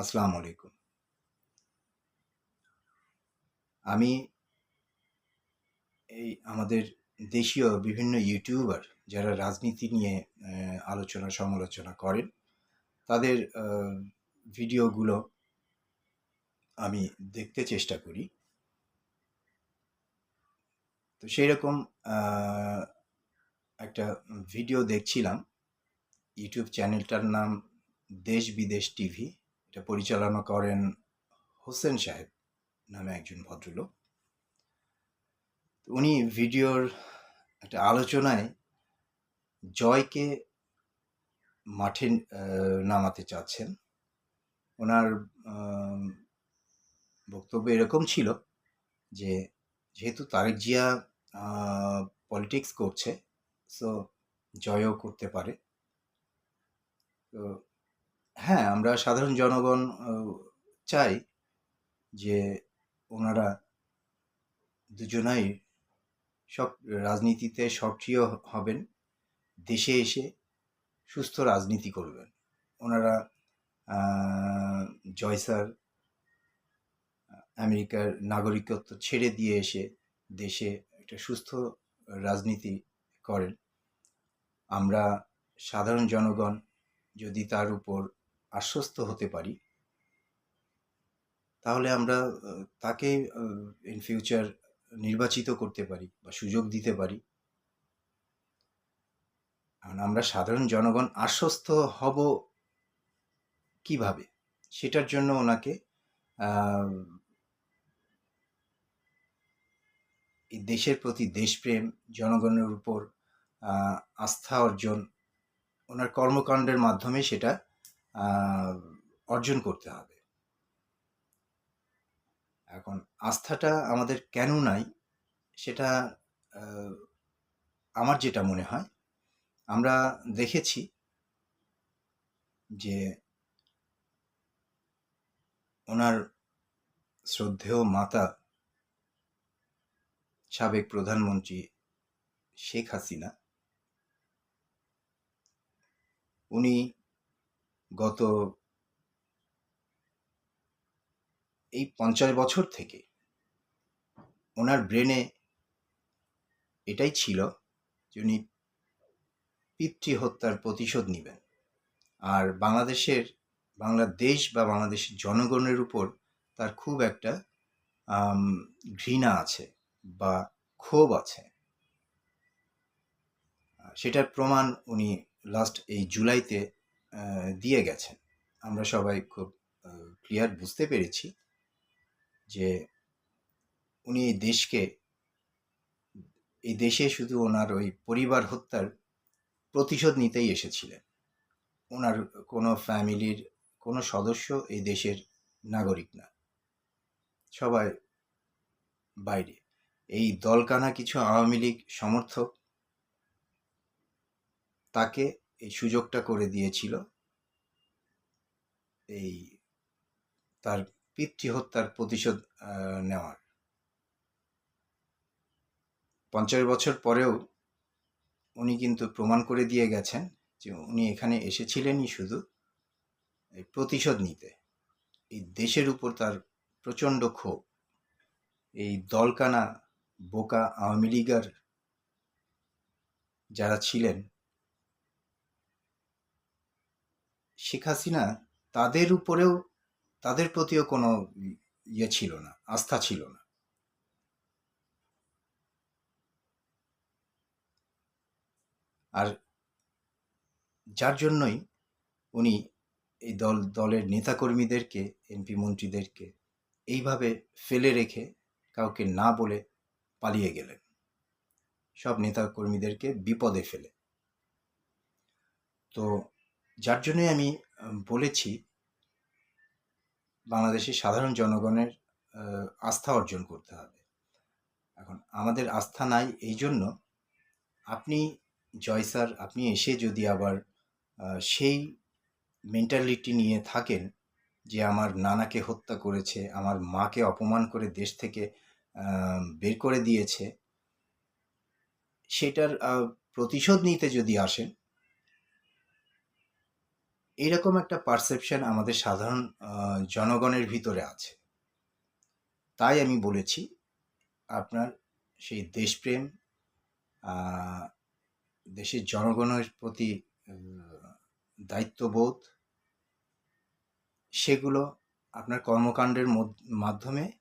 আসসালামু আলাইকুম। আমি এই আমাদের দেশীয় বিভিন্ন ইউটিউবার যারা রাজনীতি নিয়ে আলোচনা সমালোচনা করেন, তাদের ভিডিওগুলো আমি দেখতে চেষ্টা করি। তো সেই রকম একটা ভিডিও দেখছিলাম, ইউটিউব চ্যানেলটার নাম দেশ বিদেশ টিভি। এটা পরিচালনা করেন হোসেন সাহেব নামে একজন ভদ্রলোক। উনি ভিডিওর একটা আলোচনায় জয়কে মাঠে নামাতে চাচ্ছেন। ওনার বক্তব্য এরকম ছিল যে যেহেতু তারেক জিয়া পলিটিক্স করছে, সো জয়ও করতে পারে। তো হ্যাঁ আমরা সাধারণ জনগণ চাই যে ওনারা দুজনাই সব রাজনীতিতে সক্রিয় হবেন, দেশে এসে সুস্থ রাজনীতি করবেন। ওনারা জয় স্যার, আমেরিকার নাগরিকত্ব ছেড়ে দিয়ে এসে দেশে একটা সুস্থ রাজনীতি করেন। আমরা সাধারণ জনগণ যদি তার উপর আশ্বস্ত হতে পারি। তাহলে আমরা তাকে ইন ফিউচার নির্বাচিত করতে পারি বা সুযোগ দিতে পারি। কারণ আমরা সাধারণ জনগণ আশ্বস্ত হব কীভাবে? সেটার জন্য ওনাকে দেশের প্রতি দেশপ্রেম, জনগণের উপর আস্থা অর্জন, ওনার কর্মকাণ্ডের মাধ্যমে সেটা অর্জন করতে হবে। এখন আস্থাটা আমাদের কেন নাই, সেটা আমার যেটা মনে হয়, আমরা দেখেছি যে ওনার শ্রদ্ধেয় মাতা সাবেক প্রধানমন্ত্রী শেখ হাসিনা, উনি গত এই পঞ্চাশ বছর থেকে ওনার ব্রেনে এটাই ছিল যে উনি পিতৃ হত্যার প্রতিশোধ নেবেন। আর বাংলাদেশের, বাংলাদেশ বা বাংলাদেশের জনগণের উপর তার খুব একটা ঘৃণা আছে বা ক্ষোভ আছে। সেটার প্রমাণ উনি লাস্ট এই জুলাইতে দিয়ে গেছেন। আমরা সবাই খুব ক্লিয়ার বুঝতে পেরেছি যে উনি এই দেশকে, এই দেশে শুধু ওনার ওই পরিবার হত্যার প্রতিশোধ নিতেই এসেছিলেন। ওনার কোনো ফ্যামিলির কোনো সদস্য এই দেশের নাগরিক না। সবাই বাইরে। এই দলকানা কিছু আওয়ামী লীগ সমর্থক, তাকে এই সুযোগটা করে দিয়েছিল। এই তার পিতৃ হত্যার প্রতিশোধ নেওয়ার। পঞ্চাশ বছর পরেও উনি কিন্তু প্রমাণ করে দিয়ে গেছেন যে উনি এখানে এসেছিলেনই শুধু এই প্রতিশোধ নিতে। এই দেশের উপর তার প্রচণ্ড ক্ষোভ। এই দলকানা, বোকা আওয়ামী লীগার যারা ছিলেন শেখ হাসিনা তাদের উপরেও, তাদের প্রতিও কোনো ইয়ে ছিল না, আস্থা ছিল না। আর যার জন্যই উনি এই দল, দলের নেতাকর্মীদেরকে, এমপি মন্ত্রীদেরকে এইভাবে ফেলে রেখে কাউকে না বলে পালিয়ে গেলেন। সব নেতাকর্মীদেরকে বিপদে ফেলে। তো যার জন্যই আমি বলেছি বাংলাদেশের সাধারণ জনগণের আস্থা অর্জন করতে হবে। এখন আমাদের আস্থা নাই এই জন্য আপনি জয় স্যার, আপনি এসে যদি আবার সেই মেন্টালিটি নিয়ে থাকেন যে আমার নানাকে হত্যা করেছে, আমার মাকে অপমান করে দেশ থেকে বের করে দিয়েছে, সেটার প্রতিশোধ নিতে যদি আসেন এইরকম একটা পারসেপশন আমাদের সাধারণ জনগণের ভিতরে আছে। তাই আমি বলেছি, আপনার সেই দেশপ্রেম দেশের জনগণের প্রতি দায়িত্ববোধ, সেগুলো আপনার কর্মকাণ্ডের মধ্য- মাধ্যমে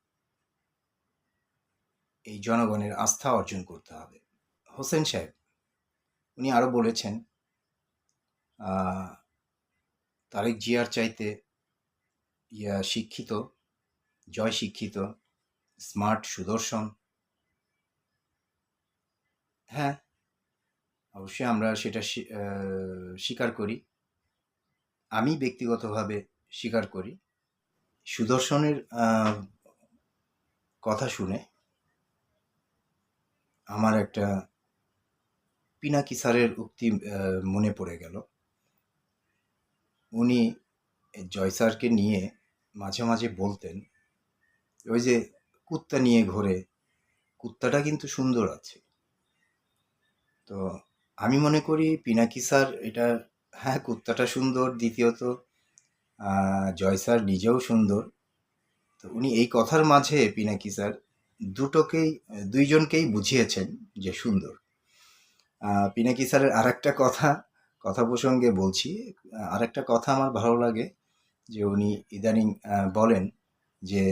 এই জনগণের আস্থা অর্জন করতে হবে। হোসেন সাহেব, উনি আরও বলেছেন তারেক জিয়ার চাইতে ইয়া শিক্ষিত, জয় শিক্ষিত, স্মার্ট সুদর্শন। হ্যাঁ অবশ্যই আমরা সেটা স্বীকার করি। আমি ব্যক্তিগতভাবে স্বীকার করি। সুদর্শনের কথা শুনে আমার একটা পিনাকি স্যারের উক্তি মনে পড়ে গেল। উনি জয় স্যারকে নিয়ে মাঝে মাঝে বলতেন, ওই যে কুত্তা নিয়ে ঘোরে, কুত্তাটা কিন্তু সুন্দর আছে। তো আমি মনে করি পিনাকি স্যার এটা হ্যাঁ কুত্তাটা সুন্দর, দ্বিতীয়ত জয় স্যার নিজেও সুন্দর। তো উনি এই কথার মাঝে পিনাকি স্যার দুটোকেই, দুইজনকেই বুঝিয়েছেন যে সুন্দর। পিনাকি স্যারের আর একটা কথা কথা প্রসঙ্গে বলছি আর একটা কথা আমার ভালো লাগে যে উনি ইদানিং বলেন যে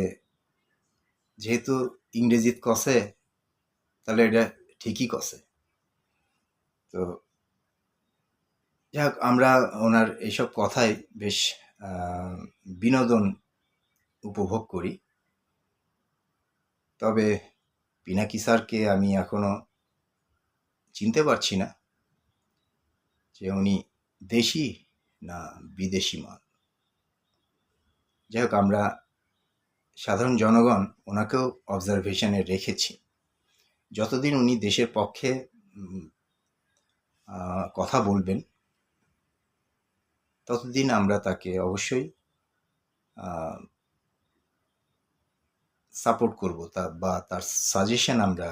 যেহেতু ইংরেজিত কষে তাহলে এটা ঠিকই কষে তো যাই হোক আমরা ওনার এইসব কথায় বেশ বিনোদন উপভোগ করি। তবে পিনাকি স্যারকে আমি এখনও চিনতে পারছি না। যে উনি দেশি না বিদেশি মাল? যাই হোক আমরা সাধারণ জনগণ ওনাকেও অবজারভেশনে রেখেছি। যতদিন উনি দেশের পক্ষে কথা বলবেন, ততদিন আমরা তাকে অবশ্যই সাপোর্ট করব তা, বা তার সাজেশন আমরা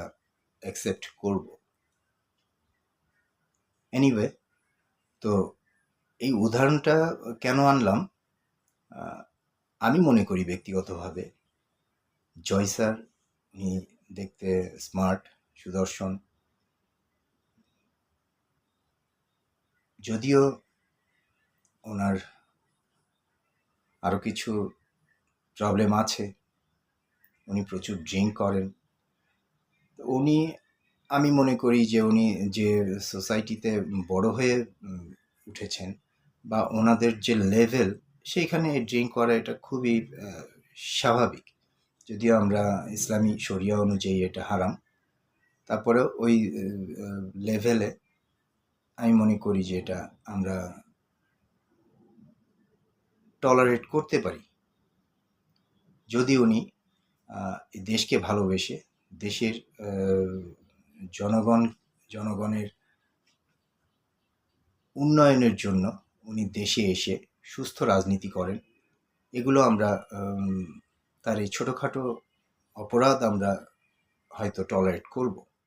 অ্যাকসেপ্ট করব। এনিওয়ে তো এই উদাহরণটা কেন আনলাম? আমি মনে করি ব্যক্তিগতভাবে। জয় স্যার, উনি দেখতে স্মার্ট, সুদর্শন। যদিও ওনার আরও কিছু প্রবলেম আছে। উনি প্রচুর ড্রিঙ্ক করেন। উনি আমি মনে করি যে উনি যে সোসাইটিতে বড় হয়ে উঠেছেন বা ওনাদের যে লেভেল, সেইখানে ড্রিঙ্ক করা এটা খুবই স্বাভাবিক। যদিও আমরা ইসলামী শরিয়া অনুযায়ী এটা হারাম। তারপরে ওই লেভেলে আমি মনে করি যে এটা আমরা টলারেট করতে পারি। যদি উনি দেশকে ভালোবেসে দেশের জনগণ, জনগণের উন্নয়নের জন্য উনি দেশে এসে সুস্থ রাজনীতি করেন। এগুলো আমরা তার এই ছোটোখাটো অপরাধ আমরা হয়তো টলারেট করব।